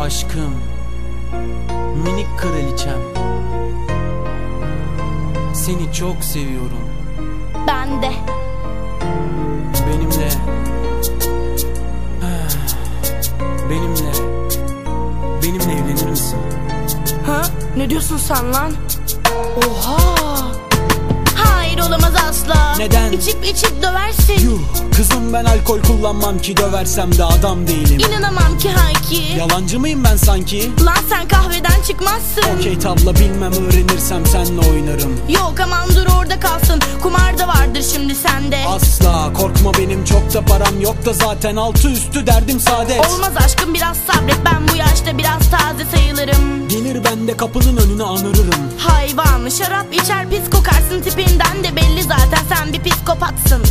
aşkım Minik kraliçem Seni çok seviyorum Ben de. Benimle Benimle Benimle evlenir misin? Ha? Ne diyorsun sen lan? Oha! Olamaz asla. Neden? İçip içip döversin. Yuh kızım ben alkol kullanmam ki döversem de adam değilim İnanamam ki Hayki. Yalancı mıyım ben sanki? Lan sen kahveden çıkmazsın. Okey tabla bilmem öğrenirsem senle oynarım Yok aman dur orada kalsın. Kumar da vardır şimdi sende. Asla korkma benim çok da param yok da zaten altı üstü derdim saadet Olmaz aşkım biraz sabret. Ben bu yaşta biraz taze sayılırım. Gelir ben de kapının önüne anırırım Hayvan şarap içer pis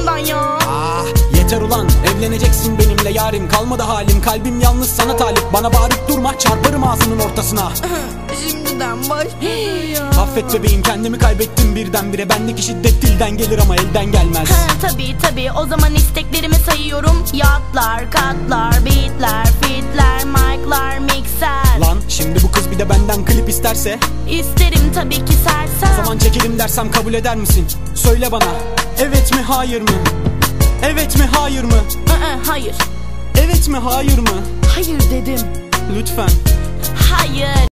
başımdan ya. Ah yeter ulan evleneceksin benimle yarim. Kalmadı halim kalbim yalnız sana talip. Bana bağırıp durma çarparım ağzının ortasına. Şimdiden başlıyor ya. Affet bebeğim kendimi kaybettim birdenbire. Bendeki şiddet dilden gelir ama elden gelmez. Ha, tabii tabii. O zaman isteklerimi sayıyorum. Yatlar, katlar, beatler, fitler, mic'lar, mikser Lan şimdi bu kız bir de benden klip isterse? İsterim tabii ki sersem. Zaman çekelim dersem kabul eder misin? Söyle bana evet mi hayır mı? Evet mi hayır mı? Aa, Hayır Evet mi hayır mı? Hayır dedim Lütfen Hayır